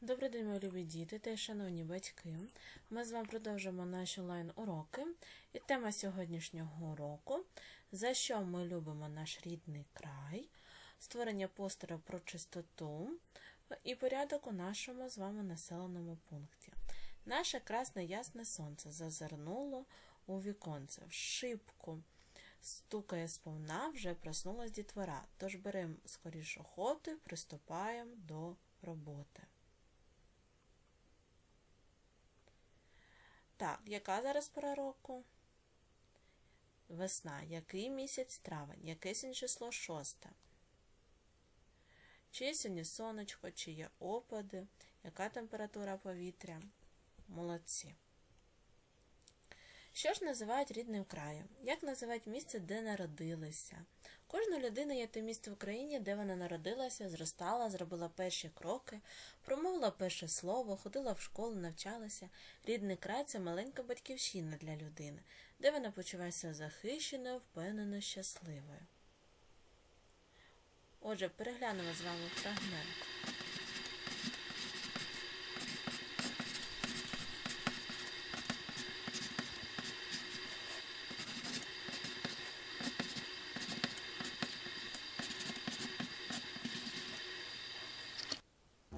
Добрий день, мої любі діти та шановні батьки. Ми з вами продовжимо наші онлайн-уроки. І тема сьогоднішнього уроку за що ми любимо наш рідний край, створення постерів про чистоту і порядок у нашому з вами населеному пункті. Наше красне ясне сонце зазирнуло у віконце в шибку. Стукає сповна, вже проснулась дітвора. Тож беремо скоріш охоти, приступаємо до роботи. Так, яка зараз пора року? Весна. Який місяць травень? Яке число шосте? Чи є сьогодні сонечко, чи є опади? Яка температура повітря? Молодці. Що ж називають рідним краєм? Як називають місце, де народилися? Кожна людина є те місце в Україні, де вона народилася, зростала, зробила перші кроки, промовила перше слово, ходила в школу, навчалася. Рідний край це маленька батьківщина для людини, де вона почувається захищеною, впевненою, щасливою. Отже, переглянемо з вами фрагмент.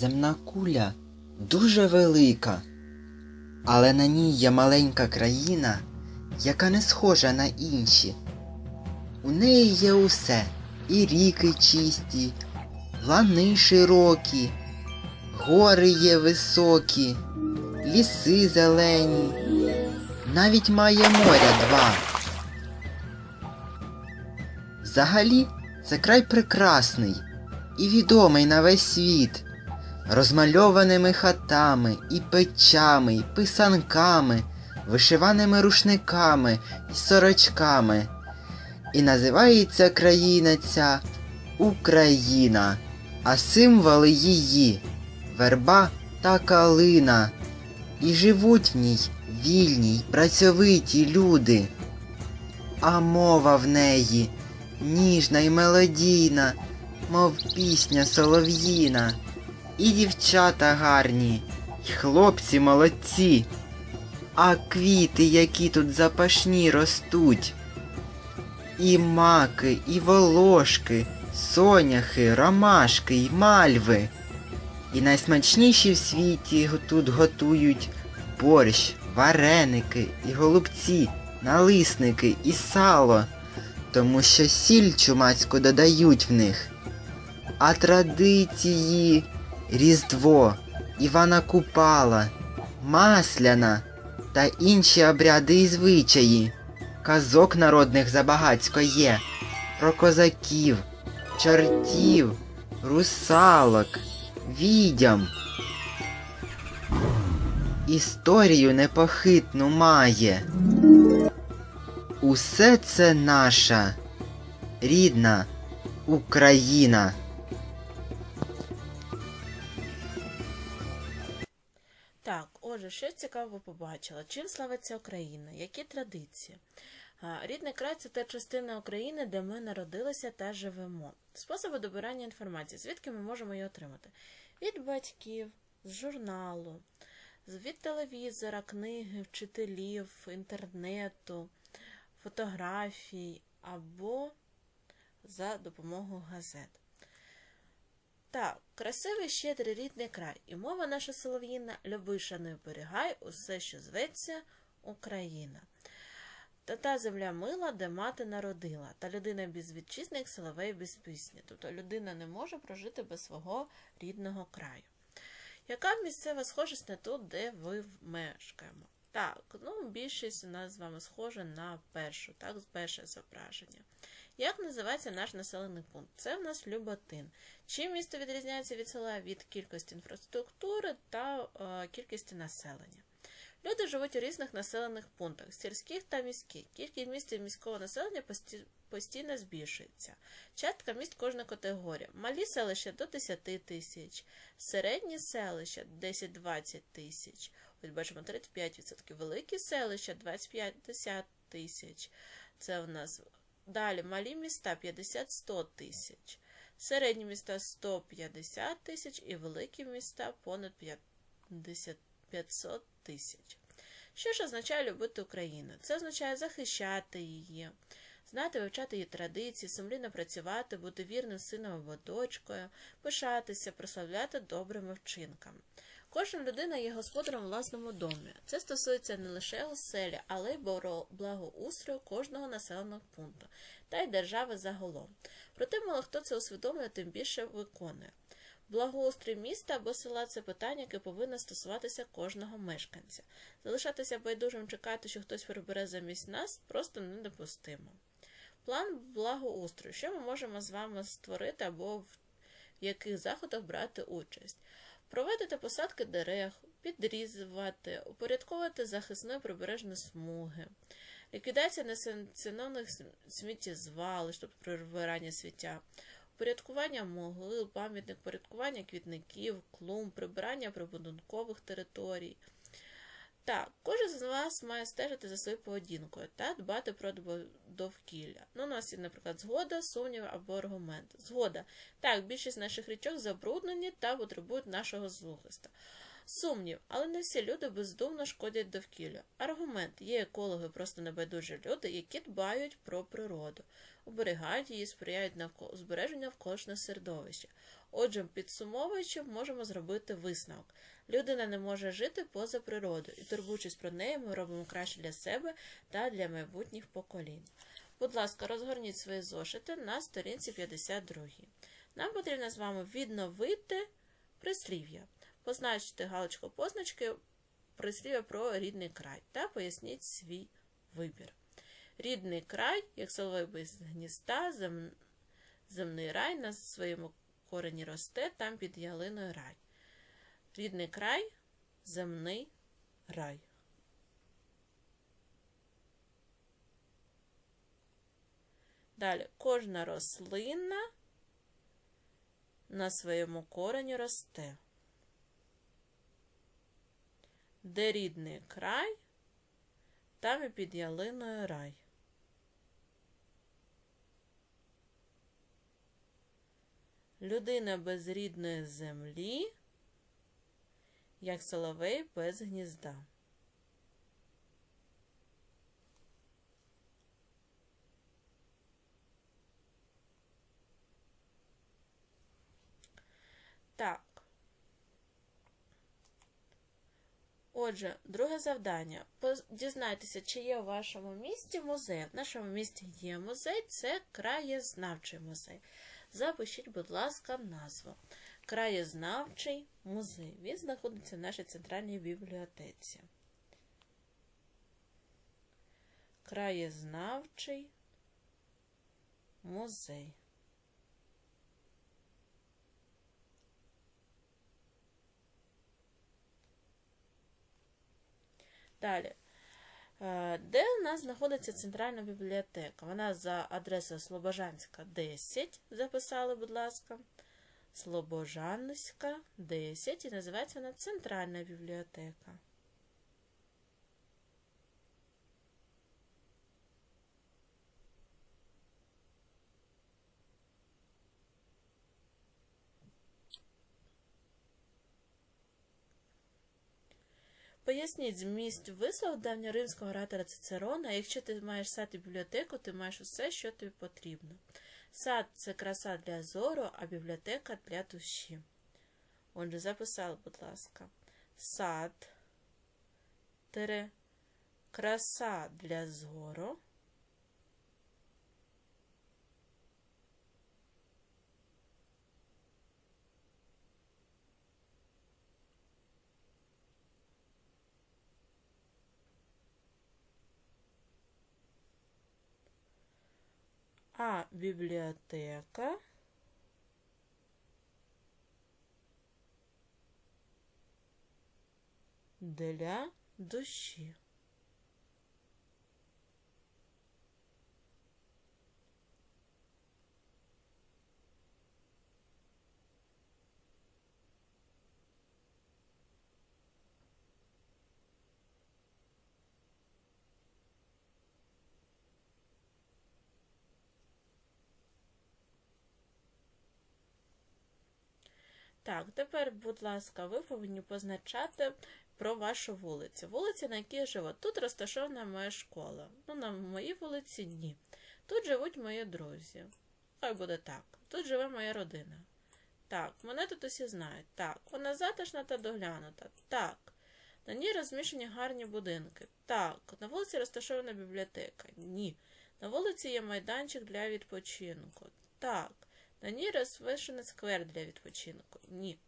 Земна куля дуже велика, але на ній є маленька країна, яка не схожа на інші. У неї є усе і ріки чисті, лани широкі, гори є високі, ліси зелені, навіть має моря два. Взагалі, це край прекрасний і відомий на весь світ розмальованими хатами і печами, і писанками, вишиваними рушниками і сорочками. І називається країна ця Україна, а символи її верба та калина. І живуть в ній вільні й працьовиті люди. А мова в неї ніжна й мелодійна, мов пісня солов'їна. І дівчата гарні, і хлопці молодці, а квіти, які тут запашні ростуть. І маки, і волошки, соняхи, ромашки й мальви. І найсмачніші в світі тут готують борщ, вареники і голубці, налисники і сало, тому що сіль чумацьку додають в них. А традиції Різдво, Івана Купала, Масляна та інші обряди і звичаї. Казок народних забагацько є. Про козаків, чортів, русалок, відьом. Історію непохитну має. Усе це наша рідна Україна. Так, отже, що цікаво побачила? Чим славиться Україна? Які традиції? Рідний край це та частина України, де ми народилися та живемо. Способи добирання інформації, звідки ми можемо її отримати? Від батьків, з журналу, від телевізора, книги, вчителів, інтернету, фотографій або за допомогою газет. Так, красивий щедрий рідний край, і мова наша солов'їна, люби, шануй, берігай, усе, що зветься Україна. Та та земля мила, де мати народила, та людина без вітчизни, як соловей без пісні. Тобто людина не може прожити без свого рідного краю. Яка місцева схожість на ту, де ви мешкаємо? Так, ну більшість у нас з вами схожа на першу, так, перше зображення. Як називається наш населений пункт? Це в нас Люботин. Чим місто відрізняється від села від кількості інфраструктури та е, кількості населення? Люди живуть у різних населених пунктах, сільських та міських. Кількість міст і міського населення постійно збільшується. Частка міст кожна категорія. Малі селища до 10 тисяч, середні селища 10-20 тисяч. Ось бачимо 35%. Великі селища 25 тисяч. Це у нас Далі малі міста 50-100 тисяч. середні міста 150 тисяч і великі міста понад 50 500 тисяч. Що ж означає любити Україну? Це означає захищати її, знати, вивчати її традиції, сумлінно працювати, бути вірним сином або дочкою, пишатися, прославляти добрими вчинками. Кожна людина є господарем власному домі. Це стосується не лише оселі, але й благоустрою кожного населеного пункту та й держави загалом. Проте мало хто це усвідомлює, тим більше виконує. Благоустрій міста або села це питання, яке повинно стосуватися кожного мешканця. Залишатися байдужим чекати, що хтось прибере замість нас, просто недопустимо. План благоустрою. Що ми можемо з вами створити або в яких заходах брати участь? Проводити посадки дерев, підрізувати, упорядковувати захисне прибережні смуги, ліквідація несанкціонованих сміттєзвалищ, тобто прибирання сміття, упорядкування могил, пам'ятник, порядкування квітників, клумб, прибирання прибудинкових територій. Так, кожен з вас має стежити за своєю поведінкою та дбати про довкілля. Ну, у нас є, наприклад, згода, сумнів або аргумент. Згода. Так, більшість наших річок забруднені та потребують нашого захисту. Сумнів, але не всі люди бездумно шкодять довкіллю. Аргумент є екологи, просто небайдужі люди, які дбають про природу, оберігають її, сприяють навколо збереженню навколишнього середовища. Отже, підсумовуючи, можемо зробити висновок. Людина не може жити поза природою, і турбуючись про неї, ми робимо краще для себе та для майбутніх поколінь. Будь ласка, розгорніть свої зошити на сторінці 52. Нам потрібно з вами відновити прислів'я. Позначте галочку позначки прислів'я про рідний край та поясніть свій вибір. Рідний край, як соловей без гнізда, зем... земний рай на своєму корені росте, там під ялиною рай. Рідний край, земний рай. Далі кожна рослина на своєму корені росте. Де рідний край, там і під ялиною рай. Людина без рідної землі, як соловей без гнізда. Так. Отже, друге завдання. Дізнайтеся, чи є у вашому місті музей. В нашому місті є музей, це краєзнавчий музей. Запишіть, будь ласка, назву. Краєзнавчий музей. Він знаходиться в нашій центральній бібліотеці. Краєзнавчий музей. Далі. Е, Де у нас знаходиться центральна бібліотека? Вона за адресою Слобожанська 10. Записали, будь ласка. Слобожанська 10. І називається вона Центральна бібліотека. Поясніть зміст вислову давньоримського оратора Цицерона. Якщо ти маєш і бібліотеку, ти маєш усе, що тобі потрібно. Сад це краса для зору, а бібліотека для душі. Отже, записали, будь ласка. Сад тире краса для зору. А бібліотека для душі. Так, тепер, будь ласка, ви повинні позначати про вашу вулицю. Вулиця, на якій я живу. Тут розташована моя школа. Ну, на моїй вулиці ні. Тут живуть мої друзі. Хай буде так. Тут живе моя родина. Так, мене тут усі знають. Так, вона затишна та доглянута. Так. На ній розміщені гарні будинки. Так. На вулиці розташована бібліотека. Ні. На вулиці є майданчик для відпочинку. Так. На ній розвишений сквер для відпочинку. Ні.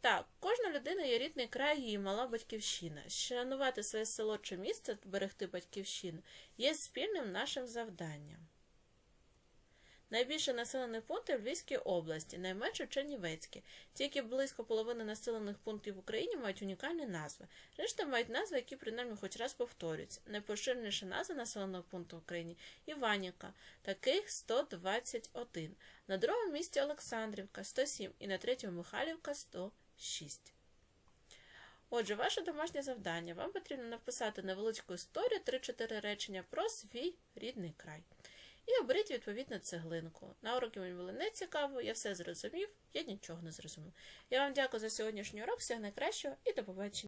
Так, кожна людина є рідний край, її мала батьківщина. Шанувати своє село чи місце, берегти батьківщину є спільним нашим завданням. Найбільше населених пунктів в Львівській області, найменше в Чернівецькій. Тільки близько половини населених пунктів в Україні мають унікальні назви. Решта мають назви, які принаймні хоч раз повторюються. Найпоширеніша назва населеного пункту в Україні Іванівка, таких 121. На другому місці Олександрівка 107 і на третьому Михайлівка 106. Отже, ваше домашнє завдання. Вам потрібно написати невеличку історію 3-4 речення про свій рідний край. І оберіть відповідну цеглинку. На уроки мені було не цікаво, я все зрозумів, я нічого не зрозумів. Я вам дякую за сьогоднішній урок, всього найкращого і до побачення.